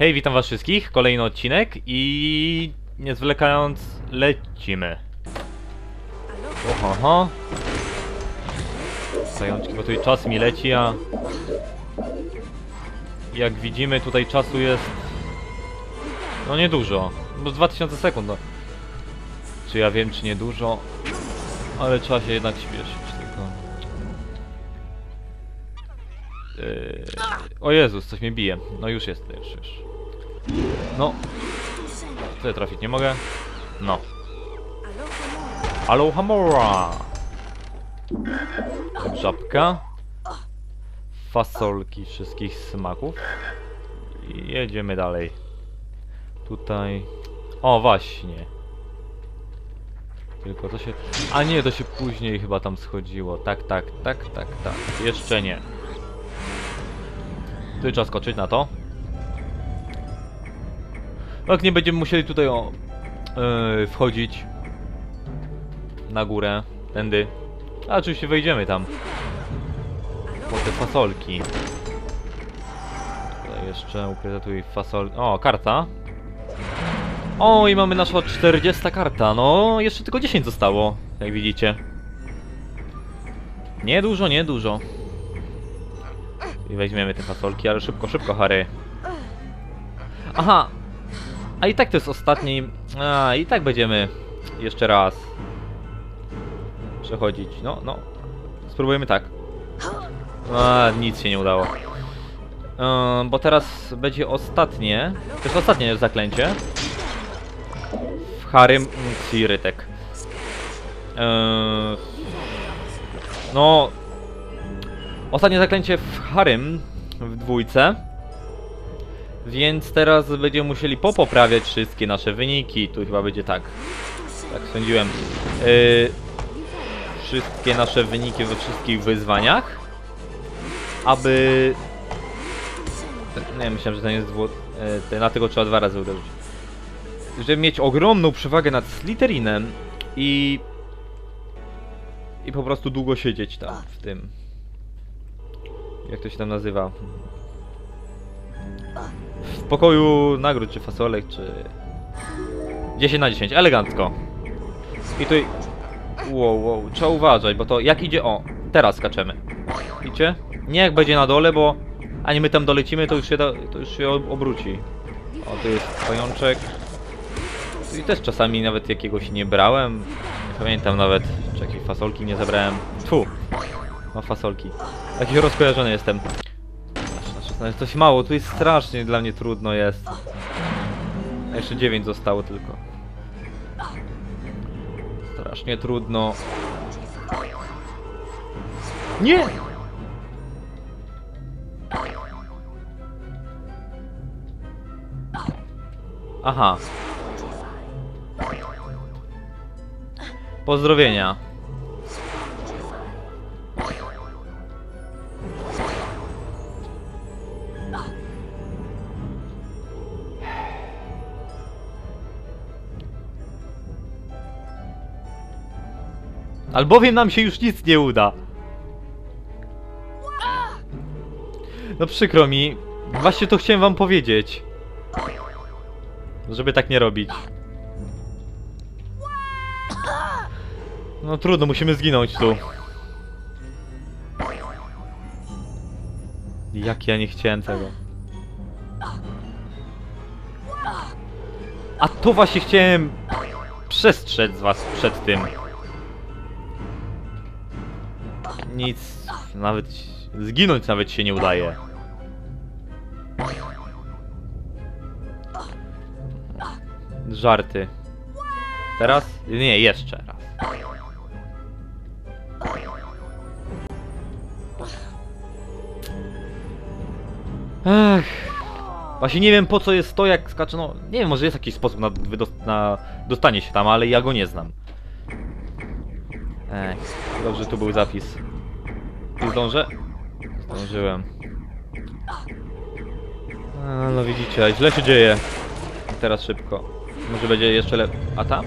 Hej, witam was wszystkich, kolejny odcinek i nie zwlekając, lecimy. Oho. Zajączki, bo tutaj czas mi leci, a... Jak widzimy, tutaj czasu jest... No niedużo, bo z 2000 sekund, no. Czy ja wiem, czy niedużo, ale trzeba się jednak śpieszyć, tylko... Yy... O Jezus, coś mnie bije. No już jest, już, już. No. Tutaj trafić nie mogę. No. Alohamora! Żabka. Fasolki wszystkich smaków. I jedziemy dalej. Tutaj... O, właśnie. Tylko to się... A nie, to się później chyba tam schodziło. Tak, tak, tak, tak, tak. Jeszcze nie. Tu trzeba skoczyć na to. Tak, nie będziemy musieli tutaj o, yy, wchodzić na górę, tędy. A oczywiście wejdziemy tam. Po te fasolki. Tutaj jeszcze ukryte tu i fasol... O, karta. O, i mamy naszą 40 karta. No, jeszcze tylko 10 zostało, jak widzicie. Nie dużo, nie dużo. I weźmiemy te fasolki, ale szybko, szybko, Harry. Aha! A i tak to jest ostatni... A, i tak będziemy jeszcze raz przechodzić. No, no. Spróbujemy tak. A, nic się nie udało. Bo teraz będzie ostatnie... To jest ostatnie zaklęcie. W Harrym Sirytek. Yy, no... Ostatnie zaklęcie w Harrym w dwójce. Więc teraz będziemy musieli popoprawiać wszystkie nasze wyniki. Tu chyba będzie tak. Tak sądziłem. Yy, wszystkie nasze wyniki we wszystkich wyzwaniach. Aby... Nie, myślałem, że to nie jest dwu... Yy, na tego trzeba dwa razy uderzyć. Żeby mieć ogromną przewagę nad Slytherinem i... I po prostu długo siedzieć tam w tym. Jak to się tam nazywa? Pokoju nagród, czy fasolek, czy... 10 na 10, elegancko. I tutaj... Wow, wow, trzeba uważać, bo to jak idzie... O, teraz skaczemy. Widzicie? Nie jak będzie na dole, bo... Ani my tam dolecimy, to już się, da, to już się ob- obróci. O, tu jest pajączek. I też czasami nawet jakiegoś nie brałem. Nie pamiętam nawet, czy jakiej fasolki nie zebrałem. Tu. Ma fasolki. Jakiś rozkojarzony jestem. Na 16 coś mało, tu jest strasznie dla mnie trudno jest. Jeszcze 9 zostało tylko. Strasznie trudno. Nie! Aha. Pozdrowienia. Albowiem nam się już nic nie uda. No przykro mi. Właśnie to chciałem wam powiedzieć. Żeby tak nie robić. No trudno, musimy zginąć tu. Jak ja nie chciałem tego. A to właśnie chciałem przestrzec was przed tym. Nic, nawet zginąć nawet się nie udaje. Żarty. Teraz? Nie, jeszcze raz. Ech. Właśnie nie wiem po co jest to jak skacze, no nie wiem, może jest jakiś sposób na, na dostanie się tam, ale ja go nie znam. Ech, dobrze tu był zapis. Zdążę? Zdążyłem. A, no widzicie, źle się dzieje. Teraz szybko. Może będzie jeszcze lep... A tam?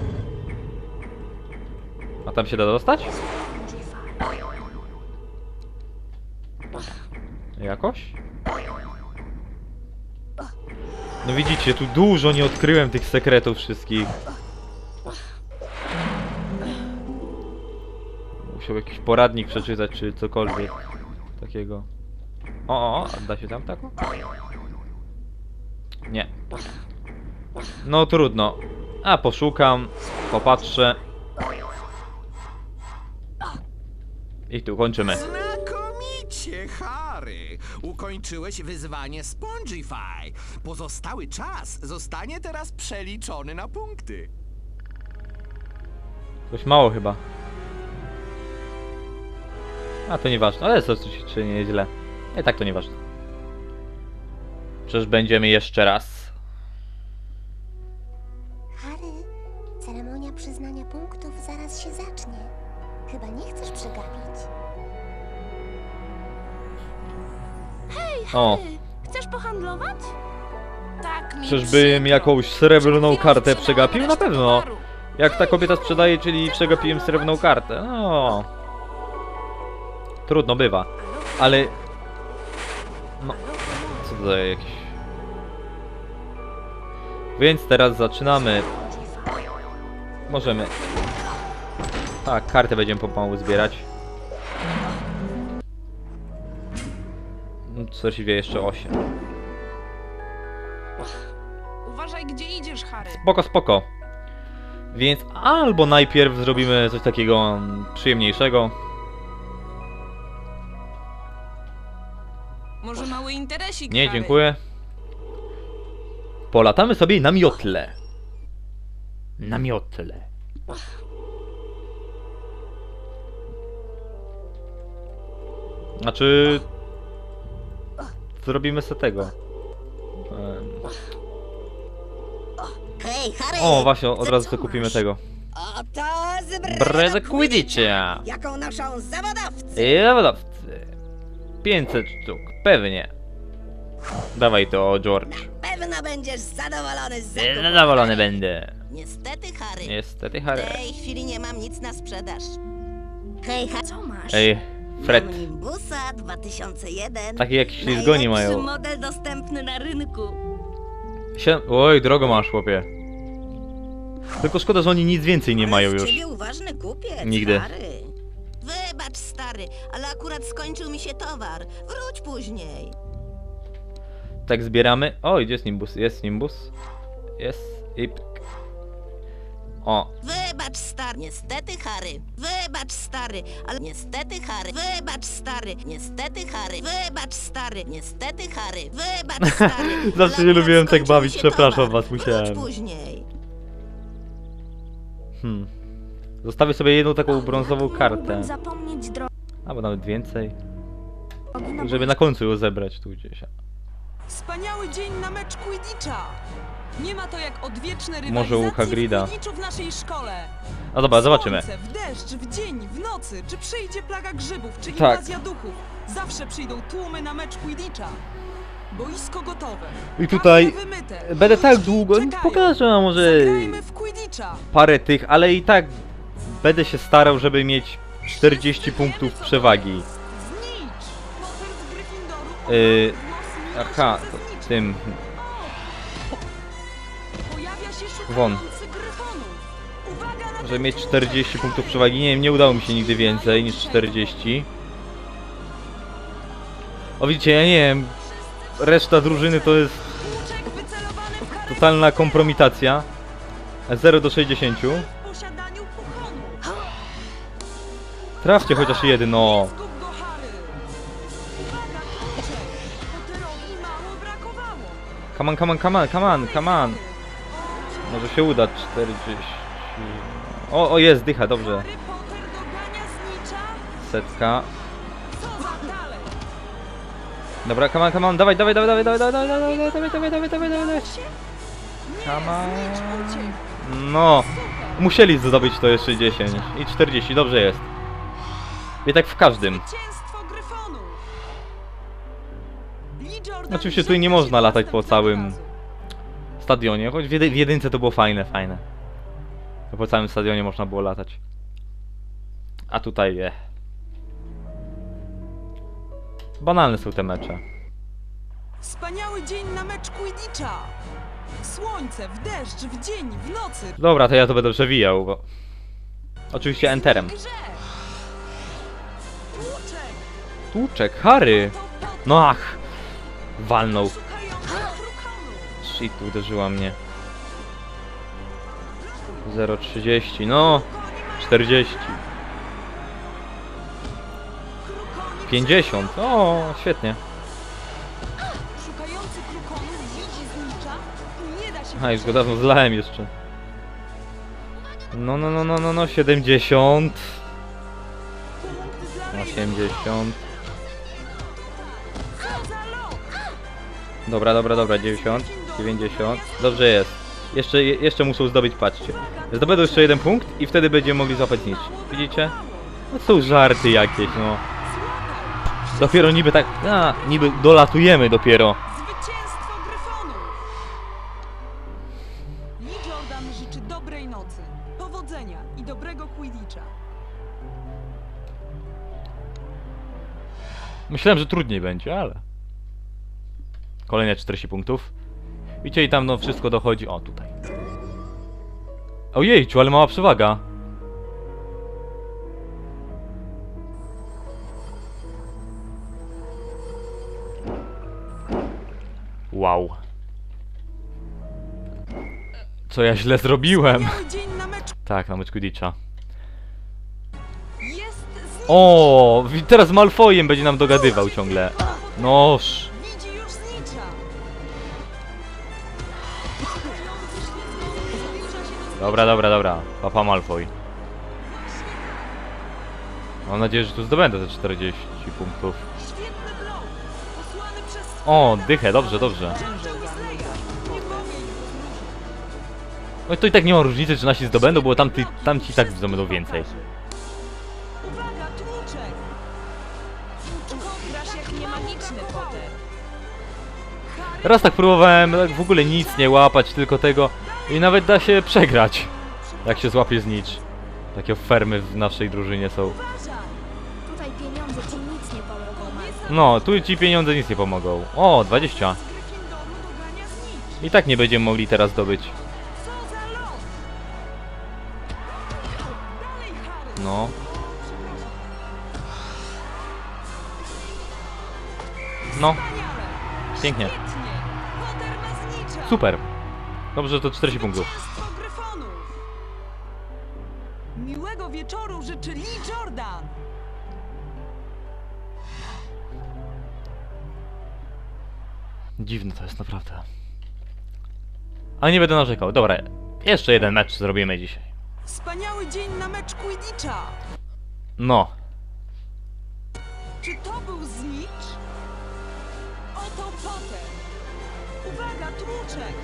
A tam się da dostać? Jakoś? No widzicie, tu dużo nie odkryłem tych sekretów wszystkich. Musiał jakiś poradnik przeczytać, czy cokolwiek takiego. O, o, da się tam taką? Nie. No trudno. A poszukam, popatrzę. I tu kończymy. Znakomicie, Harry! Ukończyłeś wyzwanie Spongify. Pozostały czas zostanie teraz przeliczony na punkty. Coś mało chyba. A to nieważne, ale co czy, czy nie źle. Nie, tak to nieważne. Przecież będziemy jeszcze raz. Harry, ceremonia przyznania punktów zaraz się zacznie. Chyba nie chcesz przegapić. O, Chcesz pohandlować? Tak, mi czyżbym przykro. jakąś srebrną Przed chwilą kartę sprzedałam przegapił? Na resztę pewno. towaru. Jak ta kobieta sprzedaje, czyli przegapiłem srebrną kartę. No. Trudno bywa. Ale... No, co to za jakieś... Więc teraz zaczynamy. Możemy... Tak, karty będziemy pomału zbierać. No, Właściwie jeszcze 8. Uważaj, gdzie idziesz, Harry. Spoko, spoko. Więc albo najpierw zrobimy coś takiego przyjemniejszego. Interesik, Nie, dziękuję. Polatamy sobie na miotle. Na miotle. Znaczy... Zrobimy sobie tego. Em, Hej, Harry! O, właśnie, od co- razu co sobie kupimy masz? tego. Oto z Breda Quidditcha. Jaką naszą zawodowcę! I zawodowcy. 500 sztuk, pewnie. Dawaj to, George. Pewno będziesz zadowolony z zakupu. Zadowolony będę. Niestety, Harry. Niestety, W Harry. tej chwili nie mam nic na sprzedaż. Hej, Harry. Co masz? Ej, Fred. Mam Nimbusa 2001. Taki jak ślizgoni Najlepszy mają. model dostępny na rynku. Sie... Oj, drogo masz, chłopie. Tylko szkoda, że oni nic więcej nie Ale mają z już. ciebie uważny kupiec, Nigdy. Harry. Wybacz, stary, ale akurat skończył mi się towar. Wróć później. Tak zbieramy. O, gdzie jest Nimbus? Jest Nimbus. Jest. I... O, Wybacz, stary. Niestety, Harry. Wybacz, stary. Ale niestety, Harry. Wybacz, stary. Niestety, Harry. Wybacz, stary. Niestety, Harry. Wybacz, stary. Zawsze nie lubiłem tak bawić, przepraszam was, musiałem. Później. hmm. Zostawię sobie jedną taką brązową kartę. Albo nawet więcej. Żeby na końcu ją zebrać tu gdzieś. Wspaniały dzień na mecz Quidditcha! Nie ma to jak odwieczne Może u rywalizacje Hagrida. w Quidditchu w naszej szkole. No dobra, zobaczymy. Słońce, w deszcz, w dzień, w nocy, czy przyjdzie plaga grzybów, czy Tak. inwazja duchów. Zawsze przyjdą tłumy na mecz Quidditcha. Boisko gotowe. I tutaj wymyte. Będę tak długo. czekają. Pokażę wam może Zagrajmy w Quidditcha. parę tych, ale i tak będę się starał, żeby mieć 40 punktów przewagi. Znicz! Z Gryffindoru Yy, Aha, to tym. Pojawia się Won. ten mieć punkt. 40 punktów przewagi. Nie wiem, nie udało mi się nigdy więcej niż 40. O widzicie, ja nie wiem. Reszta drużyny to jest totalna kompromitacja. 0 do 60. w posiadaniu puchonu. Trafcie chociaż jedno. Zgub Come on, come on, come on, come on, come on. Może się uda 40. O, o jest, dycha, dobrze. Setka. Dobra, come on, come on, dawaj, dawaj, dawaj, dawaj, dawaj, dawaj, dawaj, dawaj, dawaj, dawaj, dawaj, dawaj, dawaj. Nie, Come on. No, musieli zdobyć to jeszcze 10 i 40, dobrze jest. I tak w każdym. Oczywiście tu nie można latać po całym stadionie, choć w, jedy, w jedynce to było fajne, fajne. To po całym stadionie można było latać. A tutaj je. Banalne są te mecze. Wspaniały dzień na mecz Quidditcha! Słońce, w deszcz, w dzień, w nocy. Dobra, to ja to będę przewijał, bo... Oczywiście enterem. Tłuczek, Tłuczek, Harry! No ach! Walnął. Shit, uderzyła mnie. 0,30, no! 40. 50, o, świetnie. A, już go dawno zlałem jeszcze. No, no, no, no, no, no, 70. Punkty dla Ravenclaw. 80. Dobra, dobra, dobra, 90, 90. Dobrze jest. Jeszcze, je- jeszcze muszą zdobyć, patrzcie. Zdobędą jeszcze jeden punkt i wtedy będziemy mogli złapać nic. Widzicie? No są żarty jakieś, no. Dopiero niby tak, a, niby dolatujemy dopiero. Zwycięstwo Gryfonów! Lee Jordan życzy dobrej nocy, powodzenia i dobrego Quidditcha. Myślałem, że trudniej będzie, ale... Kolejne 40 punktów. Widzicie, i tam no wszystko dochodzi... O, tutaj. Ojejciu, ale mała przewaga. Wow. Co ja źle zrobiłem? Tak, na mecz Quidditcha. jest z O, teraz Malfoyem będzie nam dogadywał ciągle. Noż. Dobra, dobra, dobra. Papa Malfoy. Mam nadzieję, że tu zdobędę te 40 punktów. O, dychę, dobrze, dobrze. No i to i tak nie ma różnicy, czy nasi zdobędą, bo tamty, tamci i tak zdobędą więcej. Uwaga, tłuczek! Grasz jak niemagiczny Potter. Harry Raz tak próbowałem tak w ogóle nic nie łapać, tylko tego i nawet da się przegrać, jak się złapie znicz. Takie fermy w naszej drużynie są. uważaj! Tutaj pieniądze ci nic nie pomogą, Malfoy. No, tu ci pieniądze nic nie pomogą. O, 20. Z Gryffindoru dogania znicz. I tak nie będziemy mogli teraz zdobyć. No. No, pięknie. Super. Dobrze, to 40 punktów. Zwycięstwo Gryfonów! Miłego wieczoru życzy Lee Jordan! Dziwne to jest naprawdę. Ale nie będę narzekał. Dobra, jeszcze jeden mecz zrobimy dzisiaj. Wspaniały dzień na mecz Quidditcha! No. Czy to był znicz? Oto Potter! Uwaga, tłuczek!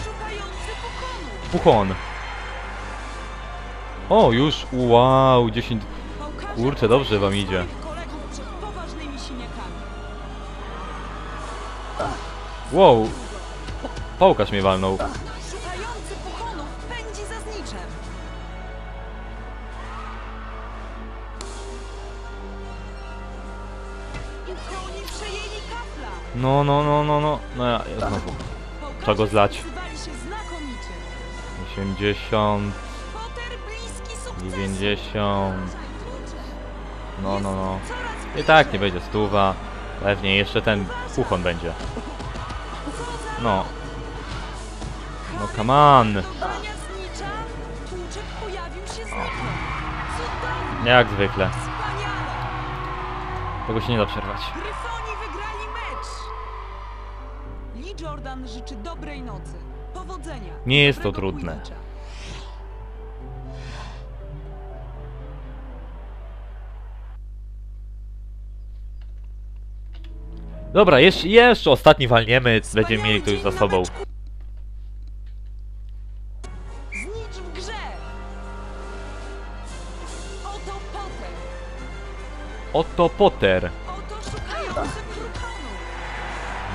Oto szukający pokonu! Puchon. O, już. Wow, 10. Pałkarze Kurczę, dobrze wam idzie. swoich kolegów przed poważnymi siniakami. Wow. Pałkarz mnie walnął. Szukający pokonów pędzi za zniczem. Ukoni przejęli kafla. No, no, no, no, no. No ja, ja znowu. Trzeba go zlać. Spisywali się znakomicie. 80. Potter bliski sukcesu. 90. No, no, no. I tak nie będzie stuwa. Pewnie jeszcze ten puchon będzie. No. No come on. Jak zwykle. Tego się nie da przerwać. Gryfoni wygrali mecz! Lee Jordan życzy dobrej nocy. Powodzenia. Nie jest to dobrego trudne. Dobra, jeszcze, jeszcze ostatni walniemy, będziemy mieli to już za sobą. Znicz w grze! Oto Potter! Oto Potter. Oto szukający krukonu!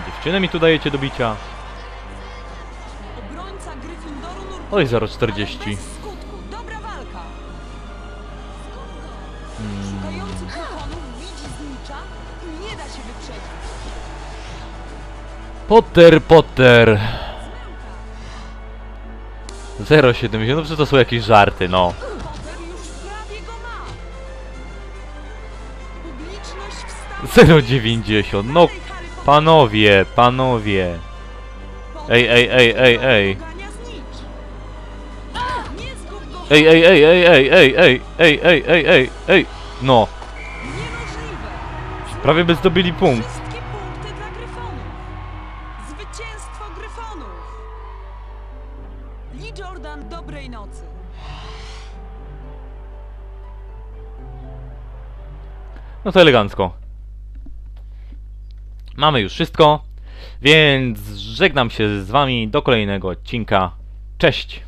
Dziewczynę mi tu dajecie do bicia. Da się wyprzedzić. Potter, Potter. 0,70, no przecież to są jakieś żarty, no. Wstała. 0,90, no panowie, panowie. Ej, ej, ej, ej, ej. Ej, ej, ej, ej, ej, ej, ej, ej, ej, ej, ej, ej. No, Niemożliwe. prawie by zdobyli punkt. Wszystkie punkty dla Gryfonów. Zwycięstwo Gryfonów. Lee Jordan, dobrej nocy. No to elegancko. Mamy już wszystko, więc żegnam się z wami do kolejnego odcinka. Cześć!